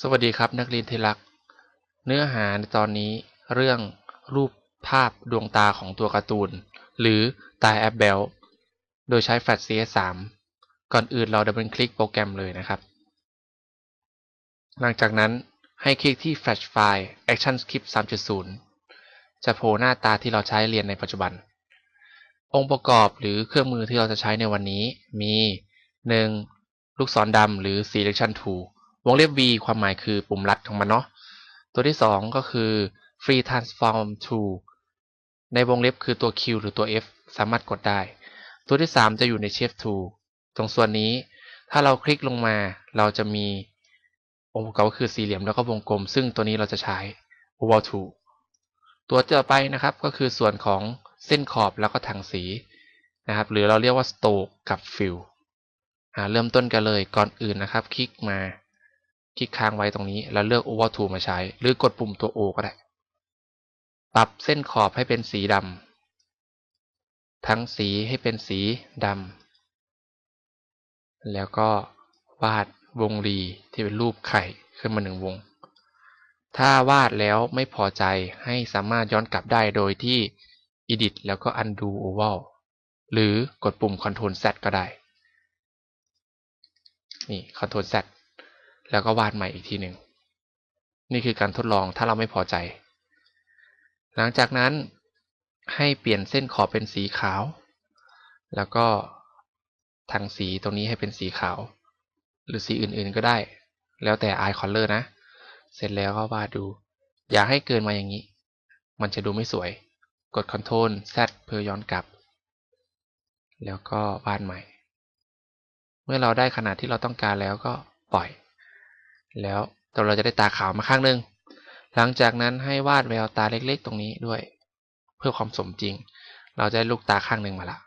สวัสดีครับนักเรียนที่รัก เนื้อหาในตอนนี้เรื่องรูปภาพดวงตาของตัวการ์ตูน หรือตาแอปเบลโดยใช้ Flash CS3 ก่อนอื่นเราดับเบิลคลิกโปรแกรมเลยนะครับ หลังจากนั้นให้คลิกที่ Flash File Action Script 3.0 จะโผล่หน้าตาที่เราใช้เรียนในปัจจุบัน องค์ประกอบหรือเครื่องมือที่เราจะใช้ในวันนี้มี 1. ลูกศรดำหรือ Selection Tool วงเล็บ V ความหมายคือปุ่มลัดของมันเนาะตัวที่ 2 ก็คือ Free Transform Tool ในวงเล็บคือตัว Q หรือตัว F สามารถกดได้ ตัวที่ 3 จะอยู่ใน Shape Tool ตรงส่วนนี้ ถ้าเราคลิกลงมาเราจะมีองค์ประกอบก็คือสี่เหลี่ยมแล้วก็วงกลม ซึ่งตัวนี้เราจะใช้ Oval Tool ตัวต่อไปนะครับก็คือส่วนของเส้นขอบแล้วก็ถังสีนะครับหรือเราเรียกว่า Stroke กับ Fill เริ่มต้นกันเลยก่อนอื่นนะครับ คลิกมา คลิกค้างไว้ตรงนี้ แล้วเลือก Over Tool มาใช้ หรือกดปุ่มตัว O ก็ได้ ปรับเส้นขอบให้เป็นสีดำทั้งสีให้เป็นสีดำแล้วก็วาดวงรีที่เป็นรูปไข่ขึ้นมาหนึ่งวง ถ้าวาดแล้วไม่พอใจให้สามารถย้อนกลับได้โดยที่ Edit แล้วก็ Undo Oval หรือกดปุ่ม Ctrl Z ก็ได้ นี่ Ctrl Z แล้วก็วาดใหม่อีกทีหนึ่งนี่คือการทดลองถ้าเราไม่พอใจ หลังจากนั้นให้เปลี่ยนเส้นขอบเป็นสีขาว แล้วก็ทางสีตรงนี้ให้เป็นสีขาว หรือสีอื่นๆก็ได้ แล้วแต่ eye color นะ เสร็จแล้วก็วาดดู อย่าให้เกินมาอย่างนี้ มันจะดูไม่สวย กด Ctrl Z เพื่อย้อนกลับ แล้วก็วาดใหม่ เมื่อเราได้ขนาดที่เราต้องการแล้วก็ปล่อย แล้วตัวเราจะได้ตาขาวมาข้างหนึ่งหลังจากนั้นให้วาดแววตาเล็กๆ ตรงนี้ด้วย เพื่อความสมจริง เราจะได้ลูกตาข้างหนึ่งมาละ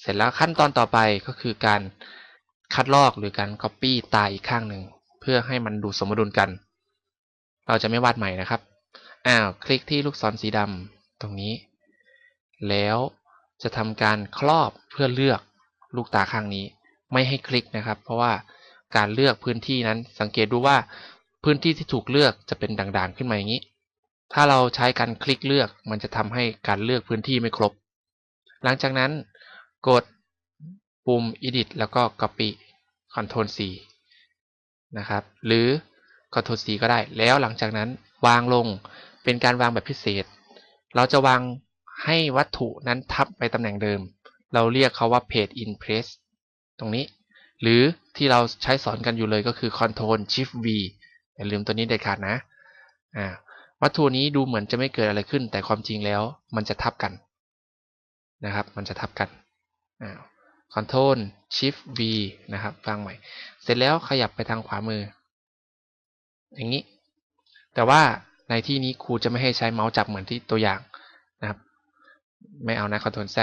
เสร็จแล้วขั้นตอนต่อไปก็คือการคัดลอกหรือการ Copy ตาอีกข้างหนึ่งเพื่อให้มันดูสมดุลกัน เราจะไม่วาดใหม่นะครับ อ้าว คลิกที่ลูกศรสีดำตรงนี้ แล้วจะทำการครอบเพื่อเลือกลูกตาข้างนี้ ไม่ให้คลิกนะครับ เพราะว่า การเลือกพื้นที่นั้น สังเกตดูว่าพื้นที่ที่ถูกเลือกจะเป็นด่างๆขึ้นมาอย่างนี้ ถ้าเราใช้การคลิกเลือกมันจะทำให้การเลือกพื้นที่ไม่ครบ หลังจากนั้นกดปุ่ม edit แล้วก็ copy Ctrl C นะครับ หรือ Ctrl C ก็ได้ แล้วหลังจากนั้นวางลงเป็นการวางแบบพิเศษ เราจะวางให้วัตถุนั้นทับไปตำแหน่งเดิม เราเรียกเขาว่า page in place ตรงนี้ หรือ ที่เราใช้สอนกันอยู่เลยก็คือ Ctrl Shift V อย่าลืมตัวนี้เด็ดขาดนะอ่าวัตถุนี้ดูเหมือนจะไม่เกิดอะไรขึ้น แต่ความจริงแล้วมันจะทับกันนะครับ มันจะทับกันอ่า Ctrl Shift V นะครับฟังใหม่ เสร็จแล้วขยับไปทางขวามือ อย่างนี้ แต่ว่าในที่นี้ครูจะไม่ให้ใช้เมาส์จับเหมือนที่ตัวอย่างนะครับ ไม่เอานะ Ctrl Z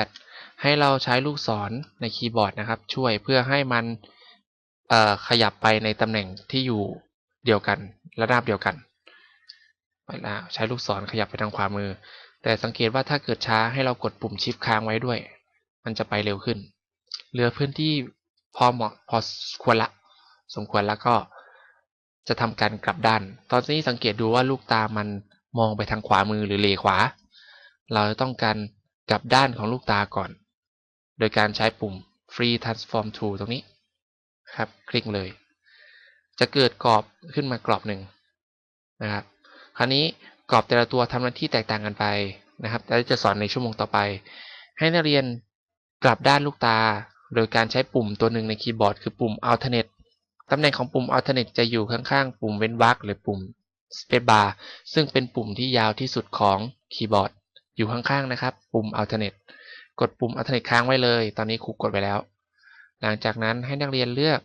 ให้เราใช้ลูกศรในคีย์บอร์ดนะครับ ช่วยเพื่อให้มัน ขยับไปในตำแหน่งที่อยู่เดียวกันระดับเดียวกันไปแล้วใช้ลูกศรขยับไปทางขวามือ แต่สังเกตว่าถ้าเกิดช้าให้เรากดปุ่มชิปค้างไว้ด้วย มันจะไปเร็วขึ้น เหลือพื้นที่พอเหมาะพอควรละ สมควรแล้วก็จะทำการกลับด้าน ตอนนี้สังเกตดูว่าลูกตามันมองไปทางขวามือหรือเลขวา เราต้องการกลับด้านของลูกตาก่อน โดยการใช้ปุ่ม Free Transform Tool ตรงนี้ ครับ คลิกเลย จะเกิดกรอบขึ้นมากรอบหนึ่งนะครับ คราวนี้กรอบแต่ละตัวทำหน้าที่แตกต่างกันไปนะครับและจะสอนในชั่วโมงต่อไป ให้นักเรียนกลับด้านลูกตา โดยการใช้ปุ่มตัวหนึ่งในคีย์บอร์ดคือปุ่ม Alternate ตำแหน่งของปุ่ม Alternate จะอยู่ข้างๆ ปุ่มเว้นวรรคหรือปุ่ม Spacebar ซึ่งเป็นปุ่มที่ยาวที่สุดของคีย์บอร์ด อยู่ข้างๆ นะครับ ปุ่ม Alternate กดปุ่ม Alternate ค้างไว้เลย ตอนนี้ครูกดไปแล้ว หลังจากนั้นให้นักเรียนเลือก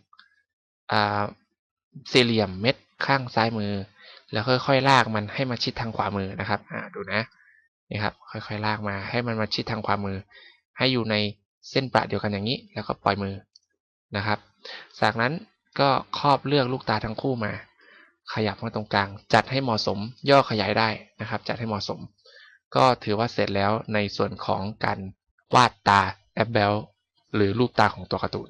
สี่เหลี่ยมเม็ดข้างซ้ายมือ แล้วค่อยๆลากมันให้มาชิดทางขวามือนะครับดูนะนี่ครับค่อยๆลากมาให้มันมาชิดทางขวามือ ให้อยู่ในเส้นประเดียวกันอย่างนี้ แล้วก็ปล่อยมือนะครับ จากนั้นก็ครอบเลือกลูกตาทั้งคู่มา ขยับมาตรงกลาง จัดให้เหมาะสม ย่อขยายได้นะครับ จัดให้เหมาะสม ก็ถือว่าเสร็จแล้วในส่วนของการวาดตาแอปเบล หรือรูปตาของตัวการ์ตูน